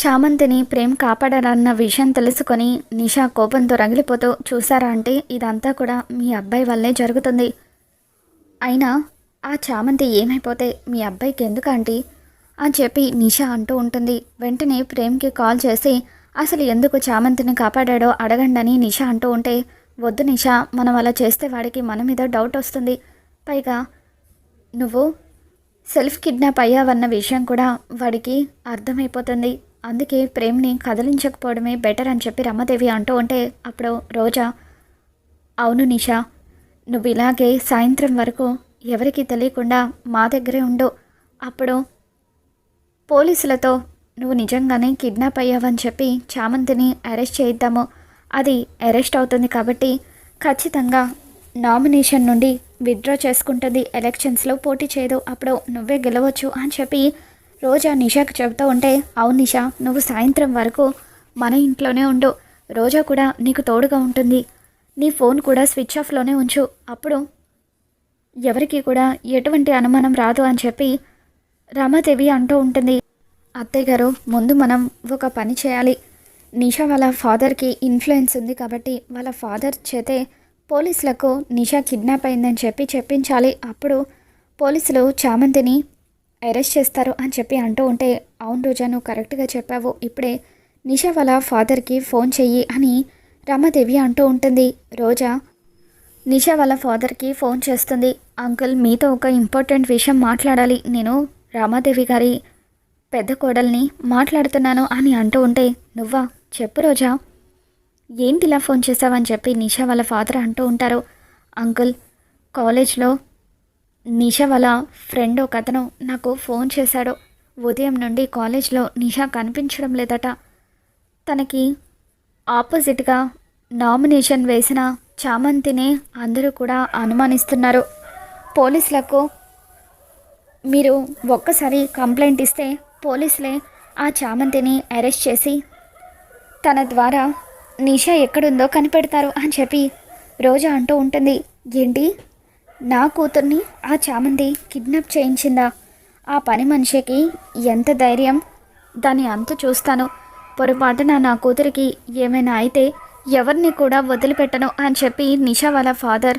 చామంతిని ప్రేమ్ కాపాడారన్న విషయం తెలుసుకొని నిషా కోపంతో రగిలిపోతూ చూసారా అంటే ఇదంతా కూడా మీ అబ్బాయి వల్లే జరుగుతుంది. అయినా ఆ చామంతి ఏమైపోతే మీ అబ్బాయికి ఎందుకు అని చెప్పి నిషా అంటూ ఉంటుంది. వెంటనే ప్రేమ్కి కాల్ చేసి అసలు ఎందుకు చామంతిని కాపాడాడో అడగండని నిషా అంటూ ఉంటే వద్దు నిషా మనం అలా చేస్తే వాడికి మన మీద డౌట్ వస్తుంది. పైగా నువ్వు సెల్ఫ్ కిడ్నాప్ అయ్యావన్న విషయం కూడా వాడికి అర్థమైపోతుంది. అందుకే ప్రేమ్ని కదిలించకపోవడమే బెటర్ అని చెప్పి రమ్మదేవి అంటూ ఉంటే అప్పుడు రోజా అవును నిషా నువ్వు ఇలాగే సాయంత్రం వరకు ఎవరికీ తెలియకుండా మా దగ్గరే ఉండు. అప్పుడు పోలీసులతో నువ్వు నిజంగానే కిడ్నాప్ అయ్యావని చెప్పి చామంతిని అరెస్ట్ చేయిద్దాము. అది అరెస్ట్ అవుతుంది కాబట్టి ఖచ్చితంగా నామినేషన్ నుండి విత్డ్రా చేసుకుంటుంది ఎలక్షన్స్లో పోటీ చేయదు. అప్పుడు నువ్వే గెలవచ్చు అని చెప్పి రోజా నిషాకి చెబుతూ ఉంటే అవును నిషా నువ్వు సాయంత్రం వరకు మన ఇంట్లోనే ఉండు. రోజా కూడా నీకు తోడుగా ఉంటుంది. నీ ఫోన్ కూడా స్విచ్ ఆఫ్లోనే ఉంచు. అప్పుడు ఎవరికి కూడా ఎటువంటి అనుమానం రాదు అని చెప్పి రమాదేవి అంటూ ఉంటుంది. అత్తయ్య గారు ముందు మనం ఒక పని చేయాలి. నిషా వాళ్ళ ఫాదర్కి ఇన్ఫ్లుయెన్స్ ఉంది కాబట్టి వాళ్ళ ఫాదర్ చేతే పోలీసులకు నిషా కిడ్నాప్ అయిందని చెప్పి చెప్పించాలి. అప్పుడు పోలీసులు చామంతిని అరెస్ట్ చేస్తారు అని చెప్పి అంటూ ఉంటే అవును రోజా నువ్వు కరెక్ట్గా చెప్పావు. ఇప్పుడే నిషా వాళ్ళ ఫాదర్కి ఫోన్ చెయ్యి అని రమాదేవి అంటూ ఉంటుంది. రోజా నిషా వాళ్ళ ఫాదర్కి ఫోన్ చేస్తుంది. అంకుల్ మీతో ఒక ఇంపార్టెంట్ విషయం మాట్లాడాలి. నేను రామాదేవి గారి పెద్ద కోడల్ని మాట్లాడుతున్నాను అని అంటూ ఉంటే నువ్వా? చెప్పు రోజా. ఏంటి ఇలా ఫోన్ చేసావని చెప్పి నిషా వాళ్ళ ఫాదర్ అంటూ ఉంటారు. అంకుల్ కాలేజ్లో నిషా వాళ్ళ ఫ్రెండ్ ఒక అతను నాకు ఫోన్ చేశాడు. ఉదయం నుండి కాలేజ్లో నిషా కనిపించడం లేదట. తనకి ఆపోజిట్గా నామినేషన్ వేసిన చామంతినే అందరూ కూడా అనుమానిస్తున్నారు. పోలీసులకు మీరు ఒక్కసారి కంప్లైంట్ ఇస్తే పోలీసులే ఆ చామంతిని అరెస్ట్ చేసి తన ద్వారా నిషా ఎక్కడుందో కనిపెడతారు అని చెప్పి రోజా అంటూ ఉంటుంది. ఏంటి? నా కూతుర్ని ఆ చామంతి కిడ్నాప్ చేయించిందా? ఆ పని మనిషికి ఎంత ధైర్యం? దాని అంత చూస్తాను. పొరపాటున నా కూతురికి ఏమైనా అయితే ఎవరిని కూడా వదిలిపెట్టను అని చెప్పి నిషా వాళ్ళ ఫాదర్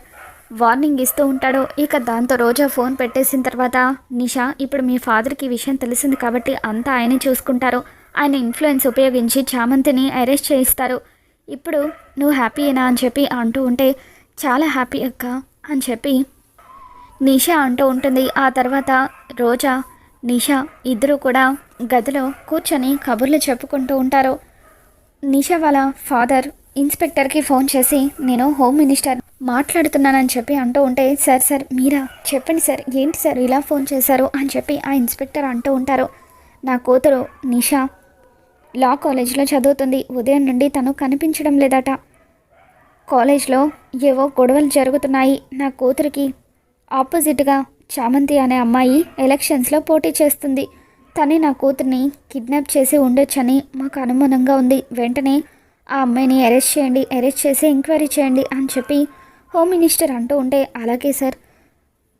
వార్నింగ్ ఇస్తూ ఉంటాడు. ఇక దాంతో రోజా ఫోన్ పెట్టేసిన తర్వాత నిషా ఇప్పుడు మీ ఫాదర్కి విషయం తెలిసింది కాబట్టి అంతా ఆయనే చూసుకుంటారు. ఆయన ఇన్ఫ్లుయెన్స్ ఉపయోగించి చామంతిని అరెస్ట్ చేయిస్తారు. ఇప్పుడు నువ్వు హ్యాపీయేనా అని చెప్పి అంటూ ఉంటే చాలా హ్యాపీ అక్క. అని చెప్పి నిషా అంటూ ఉంటుంది. ఆ తర్వాత రోజా నిషా ఇద్దరు కూడా గదిలో కూర్చొని కబుర్లు చెప్పుకుంటూ ఉంటారు. నిషా వాళ్ళ ఫాదర్ ఇన్స్పెక్టర్కి ఫోన్ చేసి నేను హోమ్ మినిస్టర్ మాట్లాడుతున్నానని చెప్పి అంటూ ఉంటే సార్ సార్ మీరా? చెప్పండి సార్ ఏంటి సార్ ఇలా ఫోన్ చేశారు? అని చెప్పి ఆ ఇన్స్పెక్టర్ అంటూ ఉంటారు. నా కూతురు నిషా లా కాలేజ్లో చదువుతుంది. ఉదయం నుండి తను కనిపించడం లేదట. కాలేజ్లో ఏవో గొడవలు జరుగుతున్నాయి నా కూతురికి. ఆపోజిట్గా చామంతి అనే అమ్మాయి ఎలక్షన్స్లో పోటీ చేస్తుంది. తనే నా కూతుర్ని కిడ్నాప్ చేసి ఉండొచ్చని మాకు అనుమానంగా ఉంది. వెంటనే ఆ అమ్మాయిని అరెస్ట్ చేయండి అరెస్ట్ చేసి ఎంక్వైరీ చేయండి అని చెప్పి హోమ్ మినిస్టర్ అంటూ ఉంటే అలాగే సార్.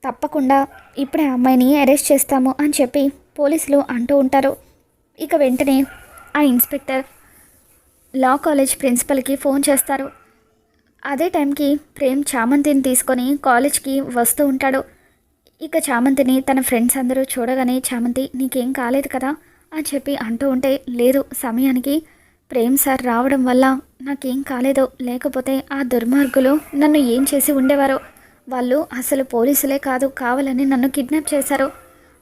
తప్పకుండా ఇప్పుడే ఆ అమ్మాయిని అరెస్ట్ చేస్తాము అని చెప్పి పోలీసులు అంటూ ఉంటారు. ఇక వెంటనే ఆ ఇన్స్పెక్టర్ లా కాలేజ్ ప్రిన్సిపల్కి ఫోన్ చేస్తారు. అదే టైంకి ప్రేమ్ చామంతిని తీసుకొని కాలేజ్కి వస్తూ ఉంటాడు. ఇక చామంతిని తన ఫ్రెండ్స్ అందరూ చూడగానే చామంతి నీకేం కాలేదు కదా? అని చెప్పి అంటూ ఉంటే లేదు సమయానికి ప్రేమ్ సార్ రావడం వల్ల నాకేం కాలేదో లేకపోతే ఆ దుర్మార్గులు నన్ను ఏం చేసి ఉండేవారో? వాళ్ళు అసలు పోలీసులే కాదు కావాలని నన్ను కిడ్నాప్ చేశారు.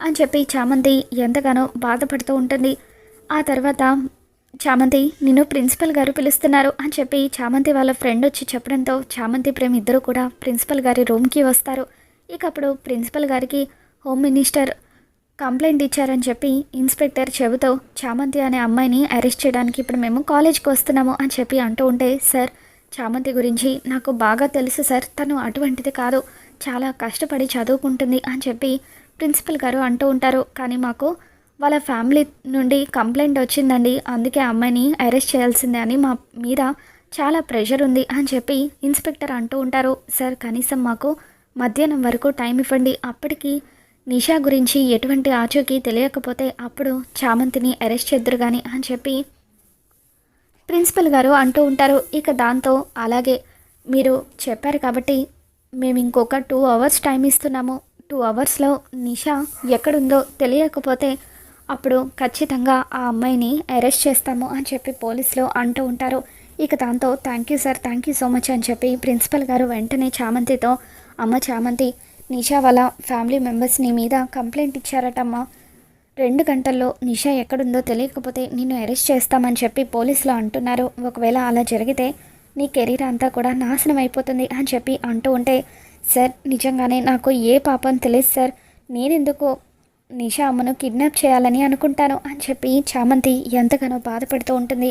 అని చెప్పి చామంతి ఎంతగానో బాధపడుతూ ఉంటుంది. ఆ తర్వాత చామంతి నిన్ను ప్రిన్సిపల్ గారు పిలుస్తున్నారు అని చెప్పి చామంతి వాళ్ళ ఫ్రెండ్ వచ్చి చెప్పడంతో చామంతి ప్రేమ్ ఇద్దరు కూడా ప్రిన్సిపల్ గారి రూమ్కి వస్తారు. ఇక అప్పుడు ప్రిన్సిపల్ గారికి హోమ్ మినిస్టర్ కంప్లైంట్ ఇచ్చారని చెప్పి ఇన్స్పెక్టర్ చెబుతూ చామంతి అనే అమ్మాయిని అరెస్ట్ చేయడానికి ఇప్పుడు మేము కాలేజ్కి వస్తున్నాము అని చెప్పి అంటూ ఉంటే సార్ చామంతి గురించి నాకు బాగా తెలుసు సార్. తను అటువంటిది కాదు. చాలా కష్టపడి చదువుకుంటుంది అని చెప్పి ప్రిన్సిపల్ గారు అంటూ ఉంటారు. కానీ మాకు వాళ్ళ ఫ్యామిలీ నుండి కంప్లైంట్ వచ్చిందండి. అందుకే అమ్మాయిని అరెస్ట్ చేయాల్సిందే అని మా మీద చాలా ప్రెషర్ ఉంది అని చెప్పి ఇన్స్పెక్టర్ అంటూ ఉంటారు. సార్ కనీసం మాకు మధ్యాహ్నం వరకు టైం ఇవ్వండి. అప్పటికి నిషా గురించి ఎటువంటి ఆచూకీ తెలియకపోతే అప్పుడు చామంతిని అరెస్ట్ చేద్దరు కానీ అని చెప్పి ప్రిన్సిపల్ గారు అంటూ ఉంటారు. ఇక దాంతో అలాగే మీరు చెప్పారు కాబట్టి మేము ఇంకొక టూ అవర్స్ టైం ఇస్తున్నాము. టూ అవర్స్లో నిషా ఎక్కడుందో తెలియకపోతే అప్పుడు ఖచ్చితంగా ఆ అమ్మాయిని అరెస్ట్ చేస్తాము అని చెప్పి పోలీసులు అంటూ ఉంటారు. ఇక దాంతో thank you sir thank you so much అని చెప్పి ప్రిన్సిపల్ గారు వెంటనే చామంతితో అమ్మ చామంతి నిషా వాళ్ళ ఫ్యామిలీ మెంబర్స్ నీ మీద కంప్లైంట్ ఇచ్చారటమ్మా. రెండు గంటల్లో నిషా ఎక్కడుందో తెలియకపోతే నిన్ను అరెస్ట్ చేస్తామని చెప్పి పోలీసులు అంటున్నారు. ఒకవేళ అలా జరిగితే నీ కెరీర్ అంతా కూడా నాశనం అయిపోతుంది అని చెప్పి అంటూ ఉంటే సార్ నిజంగానే నాకు ఏ పాపం తెలియదు సార్. నేనెందుకు నిషా అమ్మను కిడ్నాప్ చేయాలని అనుకుంటాను అని చెప్పి చామంతి ఎంతగానో బాధపడుతూ ఉంటుంది.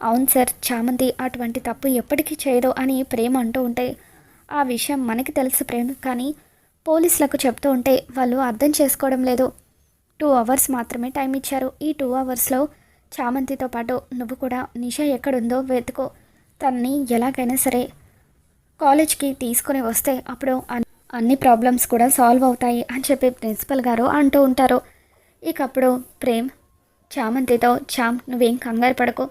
అవును సార్ చామంతి అటువంటి తప్పు ఎప్పటికీ చేయదు అని ప్రేమ అంటూ ఉంటే ఆ విషయం మనకి తెలుసు ప్రేమ కానీ పోలీసులకు చెప్తూ ఉంటే వాళ్ళు అర్థం చేసుకోవడం లేదు. టూ అవర్స్ మాత్రమే టైం ఇచ్చారు. ఈ టూ అవర్స్లో చామంతితో పాటు నువ్వు కూడా నిషా ఎక్కడుందో వెతుకో. తనని ఎలాగైనా సరే కాలేజ్కి తీసుకొని వస్తే అప్పుడు అన్ని ప్రాబ్లమ్స్ కూడా సాల్వ్ అవుతాయి అని చెప్పి ప్రిన్సిపల్ గారు అంటూ ఉంటారు. ఇక అప్పుడు ప్రేమ్ చామంతితో చామ్ నువ్వేం కంగారు పడకు.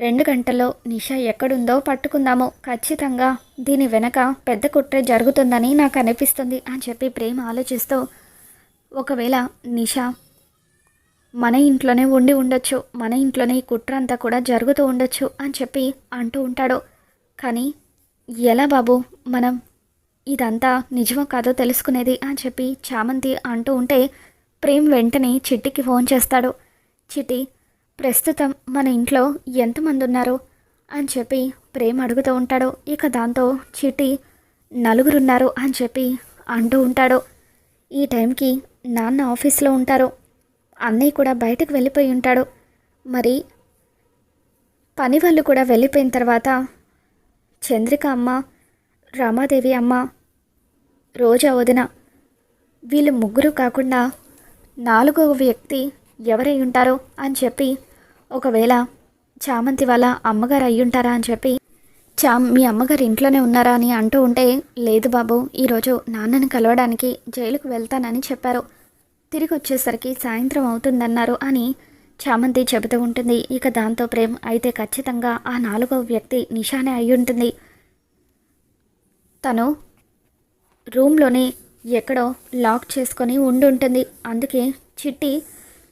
రెండు గంటల్లో నిషా ఎక్కడుందో పట్టుకుందాము. ఖచ్చితంగా దీని వెనక పెద్ద కుట్ర జరుగుతుందని నాకు అనిపిస్తుంది అని చెప్పి ప్రేమ్ ఆలోచిస్తూ ఒకవేళ నిషా మన ఇంట్లోనే ఉండి ఉండొచ్చు. మన ఇంట్లోనే ఈ కుట్ర అంతా కూడా జరుగుతూ ఉండొచ్చు అని చెప్పి అంటూ ఉంటాడు. కానీ ఎలా బాబు? మనం ఇదంతా నిజమో కాదో తెలుసుకునేది అని చెప్పి చామంతి అంటూ ఉంటే ప్రేమ్ వెంటనే చిట్టికి ఫోన్ చేస్తాడు. చిట్టి ప్రస్తుతం మన ఇంట్లో ఎంతమంది ఉన్నారు? అని చెప్పి ప్రేమ్ అడుగుతూ ఉంటాడు. ఇక దాంతో చిట్టి నలుగురున్నారు అని చెప్పి అంటూ ఉంటాడు. ఈ టైంకి నాన్న ఆఫీస్లో ఉంటారు. అన్నయ్య కూడా బయటకు వెళ్ళిపోయి ఉంటాడు. మరి పని వాళ్ళు కూడా వెళ్ళిపోయిన తర్వాత చంద్రిక అమ్మ రమాదేవి అమ్మ రోజా వదిన వీళ్ళు ముగ్గురు కాకుండా నాలుగవ వ్యక్తి ఎవరై ఉంటారో అని చెప్పి ఒకవేళ చామంతి వాళ్ళ అమ్మగారు అయ్యుంటారా అని చెప్పి చా మీ అమ్మగారు ఇంట్లోనే ఉన్నారా అని అంటూ ఉంటే లేదు బాబు ఈరోజు నాన్నని కలవడానికి జైలుకు వెళ్తానని చెప్పారు. తిరిగి వచ్చేసరికి సాయంత్రం అవుతుందన్నారు అని చామంతి చెబుతూ ఉంటుంది. ఇక దాంతో ప్రేమ్ అయితే ఖచ్చితంగా ఆ నాలుగవ వ్యక్తి నిషానే అయ్యుంటుంది ఉంటుంది. తను రూమ్లోనే ఎక్కడో లాక్ చేసుకొని ఉండి ఉంటుంది అందుకే చిట్టి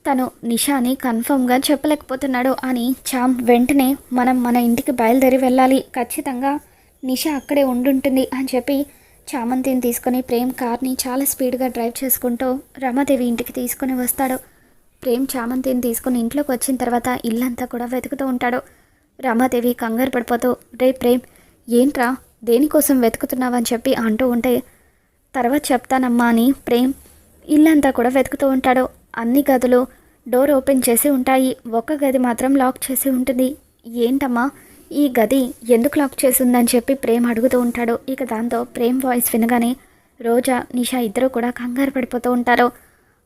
తను నిషాని కన్ఫర్మ్గా చెప్పలేకపోతున్నాడు అని చామ్ వెంటనే మనం మన ఇంటికి బయలుదేరి వెళ్ళాలి. ఖచ్చితంగా నిషా అక్కడే ఉండుంటుంది అని చెప్పి చామంతిని తీసుకొని ప్రేమ్ కార్ని చాలా స్పీడ్గా డ్రైవ్ చేసుకుంటూ రమాదేవి ఇంటికి తీసుకొని వస్తాడు. ప్రేమ్ చామంతిని తీసుకుని ఇంట్లోకి వచ్చిన తర్వాత ఇల్లంతా కూడా వెతుకుతూ ఉంటాడు. రమాదేవి కంగారు పడిపోతూ రే ప్రేమ్ ఏంట్రా? దేనికోసం వెతుకుతున్నావని చెప్పి అంటూ ఉంటే తర్వాత చెప్తానమ్మా అని ప్రేమ్ ఇల్లంతా కూడా వెతుకుతూ ఉంటాడు. అన్ని గదులు డోర్ ఓపెన్ చేసి ఉంటాయి. ఒక్క గది మాత్రం లాక్ చేసి ఉంటుంది. ఏంటమ్మా? ఈ గది ఎందుకు లాక్ చేసిందని చెప్పి ప్రేమ్ అడుగుతూ ఉంటాడు. ఇక దాంతో ప్రేమ్ వాయిస్ వినగానే రోజా నిషా ఇద్దరు కూడా కంగారు పడిపోతూ ఉంటారు.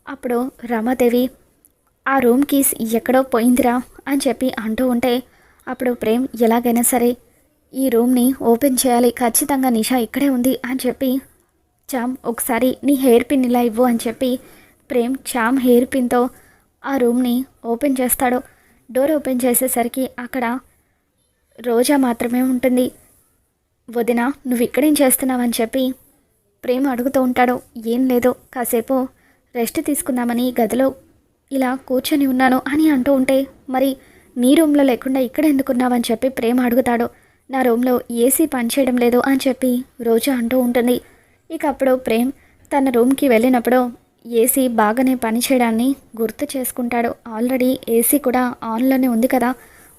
అప్పుడు రమాదేవి ఆ రూమ్ కీస్ ఎక్కడో పోయిందిరా అని చెప్పి అంటూ ఉంటే అప్పుడు ప్రేమ్ ఎలాగైనా సరే ఈ రూమ్ని ఓపెన్ చేయాలి. ఖచ్చితంగా నిషా ఇక్కడే ఉంది అని చెప్పి చామ్ ఒకసారి నీ హెయిర్ పిన్ ఇలా ఇవ్వు అని చెప్పి ప్రేమ్ చామ్ హెయిర్ పిన్తో ఆ రూమ్ని ఓపెన్ చేస్తాడు. డోర్ ఓపెన్ చేసేసరికి అక్కడ రోజా మాత్రమే ఉంటుంది. వదిన నువ్వు ఇక్కడేం చేస్తున్నావని చెప్పి ప్రేమ అడుగుతూ ఉంటాడు. ఏం లేదు కాసేపు రెస్ట్ తీసుకుందామని గదిలో ఇలా కూర్చొని ఉన్నాను అని అంటూ ఉంటే మరి నీ రూమ్లో లేకుండా ఇక్కడ ఎందుకున్నావని చెప్పి ప్రేమ అడుగుతాడు. నా రూమ్లో ఏసీ పనిచేయడం లేదు అని చెప్పి రోజా అంటూ ఉంటుంది. ఇక అప్పుడు ప్రేమ్ తన రూమ్కి వెళ్ళినప్పుడు ఏసీ బాగానే పనిచేయడాన్ని గుర్తు చేసుకుంటాడు. ఆల్రెడీ ఏసీ కూడా ఆన్లోనే ఉంది కదా.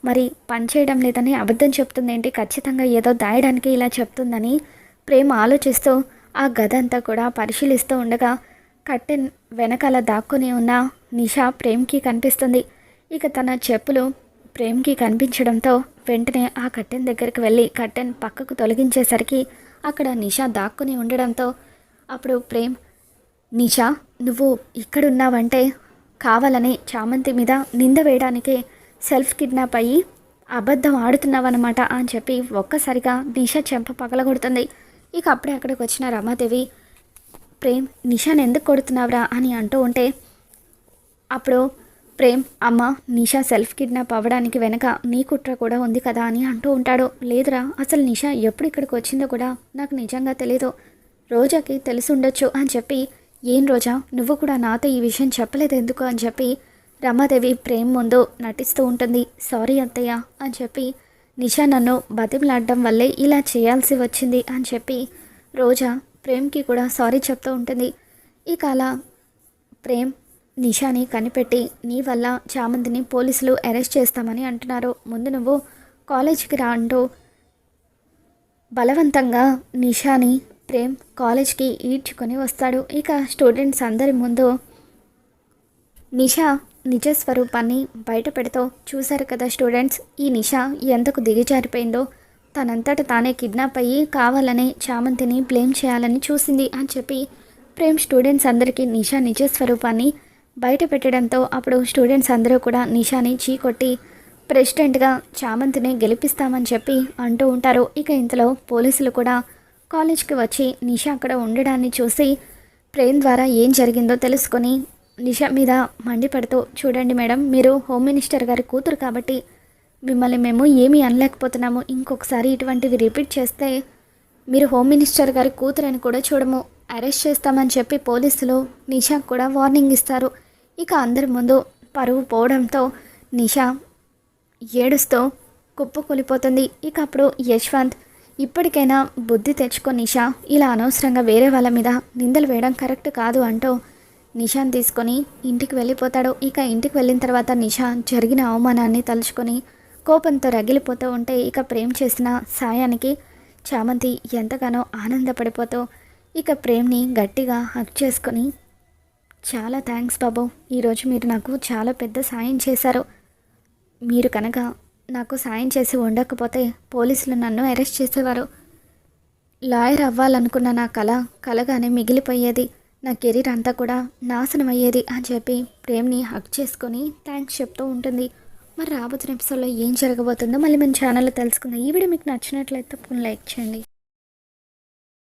మరి పనిచేయడం లేదని అబద్ధం చెప్తుంది ఏంటి ఖచ్చితంగా ఏదో దాయడానికి ఇలా చెప్తుందని ప్రేమ ఆలోచిస్తూ ఆ గది అంతా కూడా పరిశీలిస్తూ ఉండగా కట్టెన్ వెనకాల దాక్కుని ఉన్న నిషా ప్రేమ్కి కనిపిస్తుంది. ఇక తన చెప్పులు ప్రేమ్కి కనిపించడంతో వెంటనే ఆ కట్టెన్ దగ్గరికి వెళ్ళి కట్టెన్ పక్కకు తొలగించేసరికి అక్కడ నిషా దాక్కుని ఉండడంతో అప్పుడు ప్రేమ్ నిషా నువ్వు ఇక్కడున్నావంటే కావాలని చామంతి మీద నింద వేయడానికే సెల్ఫ్ కిడ్నాప్ అయ్యి అబద్ధం ఆడుతున్నావన్నమాట అని చెప్పి ఒక్కసారిగా నిషా చెంప పగలగొడుతుంది. ఇక అప్పుడే అక్కడికి వచ్చిన రమాదేవి ప్రేమ్ నిషాని ఎందుకు కొడుతున్నావురా అని అంటూ ఉంటే అప్పుడు ప్రేమ్ అమ్మ నిషా సెల్ఫ్ కిడ్నాప్ అవ్వడానికి వెనక నీ కుట్ర కూడా ఉంది కదా అని అంటూ ఉంటాడు. లేదురా అసలు నిషా ఎప్పుడు ఇక్కడికి వచ్చిందో కూడా నాకు నిజంగా తెలీదు. రోజాకి తెలిసి ఉండొచ్చు అని చెప్పి ఏం రోజా నువ్వు కూడా నాతో ఈ విషయం చెప్పలేదు ఎందుకు? అని చెప్పి రమాదేవి ప్రేమ్ ముందు నటిస్తూ ఉంటుంది. సారీ అత్తయ్య అని చెప్పి నిషా నన్ను బతిమలాడడం వల్లే ఇలా చేయాల్సి వచ్చింది అని చెప్పి రోజా ప్రేమ్కి కూడా సారీ చెప్తూ ఉంటుంది. ఇక అలా ప్రేమ్ నిషాని కనిపెట్టి నీ వల్ల చామంతిని పోలీసులు అరెస్ట్ చేస్తామని అంటున్నారు. ముందు నువ్వు కాలేజీకి రా అంటూ బలవంతంగా నిషాని ప్రేమ్ కాలేజ్కి ఈడ్చుకొని వస్తాడు. ఇక స్టూడెంట్స్ అందరి ముందు నిషా నిజ స్వరూపాన్ని బయట పెడుతూ చూశారు కదా స్టూడెంట్స్ ఈ నిషా ఎంతకు దిగజారిపోయిందో తనంతట తానే కిడ్నాప్ అయ్యి కావాలని చామంతిని బ్లేమ్ చేయాలని చూసింది అని చెప్పి ప్రేమ్ స్టూడెంట్స్ అందరికీ నిషా నిజ స్వరూపాన్ని బయట పెట్టడంతో అప్పుడు స్టూడెంట్స్ అందరూ కూడా నిషాని చీకొట్టి ప్రెసిడెంట్గా చామంతిని గెలిపిస్తామని చెప్పి అంటూ ఉంటారు. ఇక ఇంతలో పోలీసులు కూడా కాలేజ్కి వచ్చి నిషా అక్కడ ఉండడాన్ని చూసి ప్రేమ్ ద్వారా ఏం జరిగిందో తెలుసుకొని నిషా మీద మండిపడుతూ చూడండి మేడం మీరు హోమ్ మినిస్టర్ గారి కూతురు కాబట్టి మిమ్మల్ని మేము ఏమీ అనలేకపోతున్నాము. ఇంకొకసారి ఇటువంటివి రిపీట్ చేస్తే మీరు హోమ్ మినిస్టర్ గారి కూతురని కూడా చూడము. అరెస్ట్ చేస్తామని చెప్పి పోలీసులు నిషా కూడా వార్నింగ్ ఇస్తారు. ఇక అందరి ముందు పరువు పోవడంతో నిషా ఏడుస్తూ కుప్పకూలిపోతుంది. ఇక అప్పుడు యశ్వంత్ ఇప్పటికైనా బుద్ధి తెచ్చుకో నిషా ఇలా అనవసరంగా వేరే వాళ్ళ మీద నిందలు వేయడం కరెక్ట్ కాదు అంటూ నిషాన్ తీసుకొని ఇంటికి వెళ్ళిపోతాడు. ఇక ఇంటికి వెళ్ళిన తర్వాత నిషా జరిగిన అవమానాన్ని తలుచుకొని కోపంతో రగిలిపోతూ ఉంటే ఇక ప్రేమ్ చేసిన సాయానికి చామంతి ఎంతగానో ఆనందపడిపోతూ ఇక ప్రేమ్ని గట్టిగా హక్ చేసుకొని చాలా థ్యాంక్స్ బాబు. ఈరోజు మీరు నాకు చాలా పెద్ద సాయం చేశారు. మీరు కనుక నాకు సాయం చేసి ఉండకపోతే పోలీసులు నన్ను అరెస్ట్ చేసేవారు. లాయర్ అవ్వాలనుకున్న నా కళ కలగానే మిగిలిపోయేది. నా కెరీర్ అంతా కూడా నాశనం అయ్యేది అని చెప్పి ప్రేమ్ని హక్ చేసుకొని థ్యాంక్స్ చెప్తూ ఉంటుంది. మరి రాబోతున్న ఎపిసోడ్లో ఏం జరగబోతుందో మళ్ళీ మన ఛానల్లో తెలుసుకుందాం. ఈ వీడియో మీకు నచ్చినట్లయితే తప్పకుండా లైక్ చేయండి.